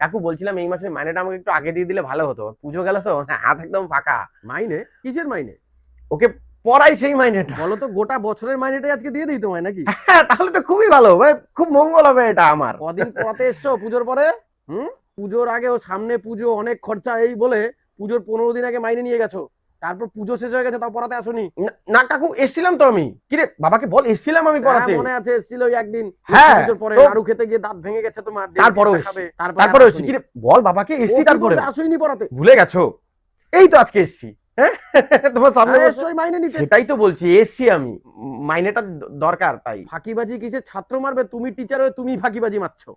কাকু বলছিলাম এই মাসের মাইনেটা আমাকে একটু আগে দিয়ে দিলে ভালো হতো। পুজো গেল তো হ্যাঁ, হাত একদম ফাঁকা। মাইনে? কিসের মাইনে? ওকে পড়াই সেই মাইনেটা। বলো তো গোটা বছরের মাইনেটাই আজকে দিয়ে দিই তোমায় নাকি? হ্যাঁ তাহলে তো খুবই ভালো ভাই খুব মঙ্গল হবে এটা আমার। কদিন পড়াতে এসছো পুজোর পরে? হুম? পুজোর আগে ও সামনে পুজো অনেক খরচা এই বলে পুজোর পনেরো দিন আগে মাইনে নিয়ে গেছো। তারপর পুজো শেষ হয়ে গেছে তাও পড়াতে আসোনি। না- কাকু এসছিলাম তো আমি। কিরে বাবাকে বল এসছিলাম আমি পড়াতে। হ্যাঁ, মনে আছে এসেছিল একদিন। হ্যাঁ, পরে নাড়ু খেতে গিয়ে দাঁত ভেঙে গেছে তোমার তারপরে এসছি। আসোনি। কিরে বল বাবাকে এসছি তারপরে। আসোইনি পড়াতে। ভুলে গেছো? এই তো আজকে এসছি। হ্যাঁ? তোমার সামনে আরে মাইনে নিতে। সেটাই তো বলছি এসছি আমি। মাইনেটা দরকার তাই। ফাঁকিবাজি কিসে ছাত্র মারবে তুমি টিচার হয়ে তুমি ফাঁকিবাজি মারছো।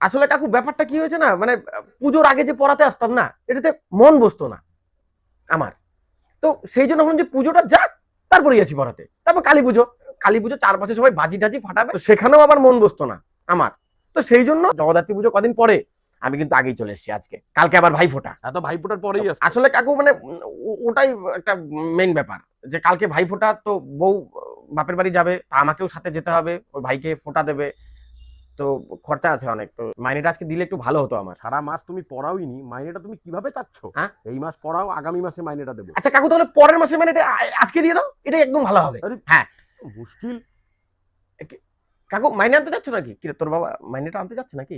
আসলে কাকু ব্যাপারটা কি হয়েছে না? মানে পুজোর আগে যে পড়াতে আসতাম না এটাতে মন বসতো না আমার। সেই জন্য ভাবলাম যে পুজোটা যাক তারপরে গেছি পড়াতে তারপর কালী পুজো। কালী পুজো চারপাশে সবাই বাজি টাজি ফাটাবে। সেখানেও আবার মন বসতো না আমার। তো সেই জন্য জগদ্ধাত্রী পুজো কদিন পরে আমি কিন্তু আগেই চলে এসেছি আজকে। কালকে আবার ভাই ফোটা। এত ভাইফোঁটার পরেই আসলে কাকু মানে ওটাই একটা মেইন ব্যাপার। যে কালকে ভাই ফোটা তো বউ বাপের বাড়ি যাবে তা আমাকেও সাথে যেতে হবে। ওই ভাইকে ফোটা দেবে। তো খরচা আছে অনেক। তো মাইনেটা আজকে দিলে একটু ভালো হতো আমার। সারা মাস তুমি পড়াওইনি মাইনেটা তুমি কীভাবে চাচ্ছ? হ্যাঁ? এই মাস পড়াও আগামী মাসে মাইনেটা দেবো। আচ্ছা কাকু তাহলে পরের মাসে মাইনেটা আজকে দিয়ে দাও এটা একদম ভালো হবে। হ্যাঁ। মুশকিল। কাকু মাইনে আনতে যাচ্ছ নাকি? কি তোর বাবা মাইনেটা আনতে যাচ্ছে নাকি?